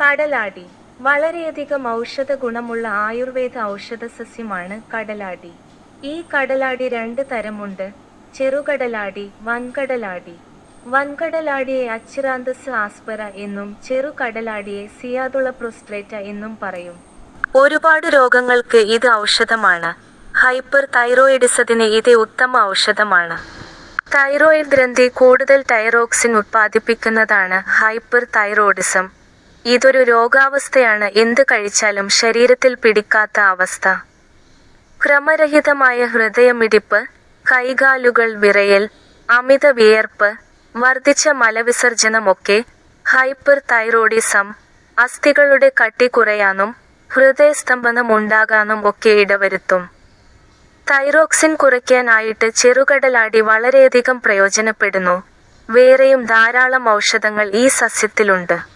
കടലാടി. വളരെയധികം ഔഷധ ഗുണമുള്ള ആയുർവേദ ഔഷധ സസ്യമാണ് കടലാടി. ഈ കടലാടി രണ്ട് തരമുണ്ട്. ചെറുകടലാടി വൻകടലാടി. വൻകടലാടിയെ അച്ചിറാന്തസ് ആസ്പെറ എന്നും ചെറുകടലാടിയെ സിയാതുള പ്രൊസ്ട്രേറ്റ എന്നും പറയും. ഒരുപാട് രോഗങ്ങൾക്ക് ഇത് ഔഷധമാണ്. ഹൈപ്പർ തൈറോയിഡിസത്തിന് ഇത് ഉത്തമ ഔഷധമാണ്. തൈറോയിഡ് ഗ്രന്ഥി കൂടുതൽ തൈറോക്സിൻ ഉത്പാദിപ്പിക്കുന്നതാണ് ഹൈപ്പർ തൈറോയിഡിസം. ഇതൊരു രോഗാവസ്ഥയാണ്. എന്ത് കഴിച്ചാലും ശരീരത്തിൽ പിടിക്കാത്ത അവസ്ഥ. ക്രമരഹിതമായ ഹൃദയമിടിപ്പ് കൈകാലുകൾ വിറയൽ അമിത വിയർപ്പ് വർദ്ധിച്ച മലവിസർജനമൊക്കെ ഹൈപ്പർ തൈറോയിഡിസം അസ്ഥികളുടെ കട്ടി കുറയാനും ഹൃദയസ്തംഭനം ഉണ്ടാകാനും ഒക്കെ ഇടവരുത്തും. തൈറോക്സിൻ കുറയ്ക്കാനായിട്ട് ചെറുകടലാടി വളരെയധികം പ്രയോജനപ്പെടുന്നു. വേറെയും ധാരാളം ഔഷധങ്ങൾ ഈ സസ്യത്തിലുണ്ട്.